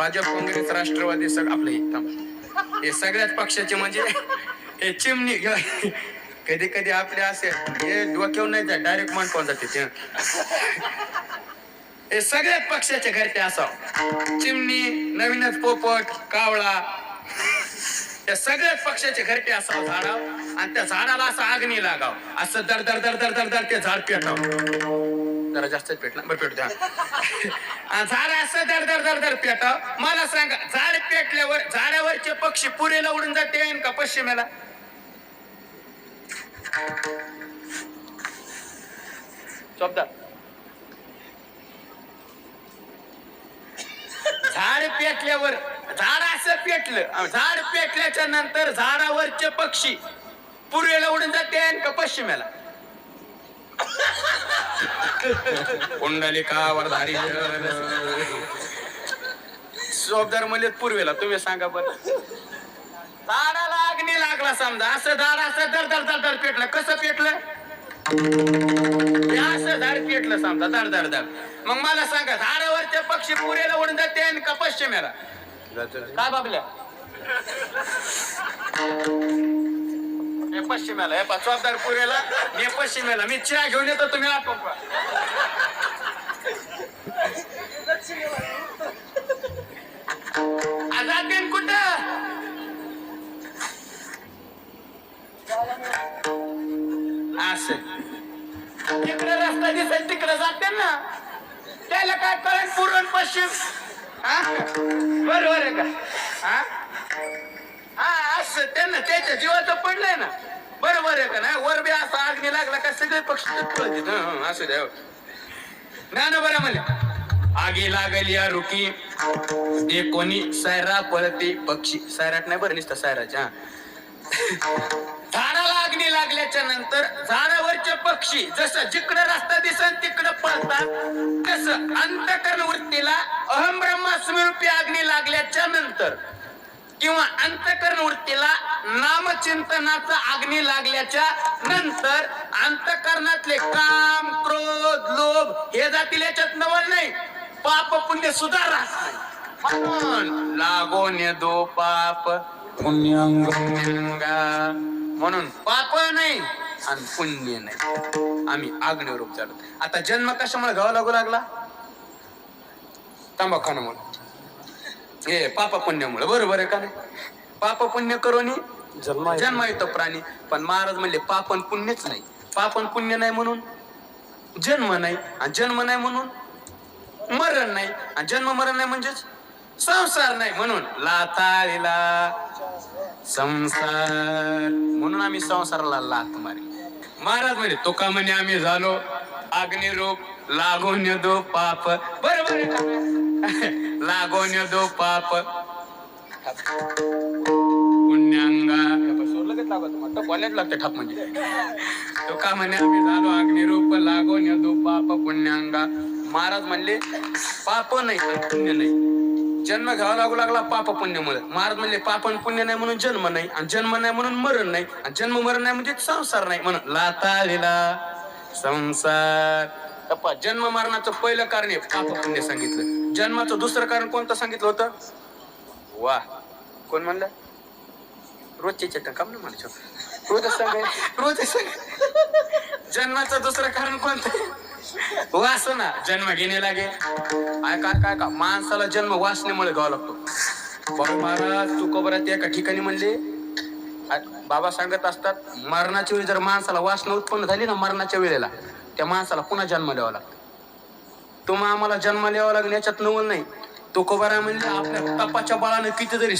भाजप काँग्रेस राष्ट्रवादी सग आपलं हे सगळ्याच पक्षाचे म्हणजे हे चिमणी कधी कधी आपले असे हे डोक्यावर नाही जात डायरेक्ट मान पाहून जाते ते. हे सगळ्याच पक्षाचे घरटे असावं. चिमणी नवीनच पोपट कावळा. त्या सगळ्याच पक्षाचे घरटे असावं झाडाव आणि त्या झाडाला असं आग्नी लागाव. असं दर दर दर दर दर दर ते झाड पेटाव. जरा जास्तच पेटला बरं पेटू द्या. झाड असं दर दर दर दर पेट मला सांगा झाड पेटल्यावर झाडावरचे पक्षी पुरेला उडून जाते का पश्चिमेला? चौदा. झाड पेटल्यावर झाड असं पेटलं झाड पेटल्याच्या नंतर झाडावरचे पक्षी पुरेला उडून जाते का पश्चिमेला? कुंडलिका वरधारी जोबदार म्हणजे पूर्वेला तुम्ही सांगा बरं. झाडाला अग्नी लागला समजा असं झाड असं दर दर दर दर पेटलं. कसं पेटलं? असं झाड पेटलं समजा दर दर दर. मग मला सांगा झाडावरचे पक्षी पुरेला उडून जाते आणि का पश्चिमेला? काय बाबल्या? मी पश्चिमेला हे चौदार पुरेला मी पश्चिमेला. मी चहा घेऊन येतो तुम्ही आटोपा पहा. जाते कुठं? असं. तिकडे रस्ता दिसेल तिकडे जाते ना. त्याला काय कळेल पूर्व पश्चिम? हा? बरोबर आहे का? हा? हा असं. त्यांना त्याच्या जीवाचं पडलंय ना. बरोबर आहे का नाही? वर बी असा आग्नी लागला का सगळे पक्ष पळतील. हं, द्या हो. ना ना बरं म्हणले आगी लागली या रुकी. ते कोणी सैरा पळते पक्षी. सैराट नाही बरं नुसतं सैराच्या झाडाला अग्नी लागल्याच्या नंतर झाडावरचे पक्षी जसं जिकडं रस्ता दिसन तिकडं पळतात तस अंतकरण वृत्तीला अहम ब्रह्मा ब्रह्मास्मरूपी अग्नी लागल्याच्या नंतर किंवा अंतकरण वृत्तीला नामचिंतनाचा अग्नी लागल्याच्या नंतर अंतकरणातले काम क्रोध लोभ हे जातील याच्यात नवल नाही. पाप पुण्य सुद्धा राहत नाही. लागोन दो पाप पुण्यंगा म्हणून पाप नाही आणि पुण्य नाही. आम्ही अग्निरूप चालू आता जन्म कशामुळे घावा लागू लागला? तंबाखानामुळे हे पाप पुण्यामुळे बरोबर आहे का नाही? पाप पुण्य करून जन्म जन्म येतो प्राणी. पण महाराज म्हणले पाप आणि पुण्यच नाही. पाप आणि पुण्य नाही म्हणून? जन्म नाही. आणि जन्म नाही म्हणून? मरण नाही. आणि जन्म मरण नाही म्हणजेच संसार नाही म्हणून. लाताळीला संसार. म्हणून आम्ही संसाराला लात मारी महाराज म्हणे तो का म्हणे आम्ही झालो. अग्निरूप लागून दो पाप. बरोबर आहे का? लागून दो पाप. पुण्यांगा. लगेच लागत बोलायच लागते ठाप म्हणजे. तो का म्हणे आम्ही झालो अग्निरूप लागून दो पाप पुण्यांगा. महाराज म्हणले पाप नाही पुण्य नाही. जन्म घ्यावा लागू लागला पाप पुण्यामुळे. महाराज म्हणले पाप आणि पुण्य नाही म्हणून जन्म नाही आणि जन्म नाही म्हणून मरण नाही आणि जन्म मरण नाही म्हणजे संसार नाही म्हणून. लाताळीला संसार. तपा जन्म मरणाचं पहिलं कारण आहे सांगितलं. जन्माचं दुसरं कारण कोणतं सांगितलं होतं? वा. कोण म्हणलं? रोजचे चेतन काम ना म्हणायचं. रोज सांग. रोज सांग. जन्माचं दुसरं कारण कोणतं? वास ना. जन्म घेणे लागे. काय काय काय? का माणसाला जन्म वासनेमुळे घ्यावा लागतो. बाबा महाराज तुकोबरात एका ठिकाणी म्हणले? बाबा सांगत असतात मरणाच्या वेळी जर माणसाला वासना उत्पन्न झाली ना मरणाच्या वेळेला त्या माणसाला पुन्हा जन्म द्यावा लागतो. तुम्हा आम्हाला जन्म द्यावा लागेल याच्यात नवल नाही. तुकोबारा म्हणजे आपल्या तपाच्या बाळाने कितीतरी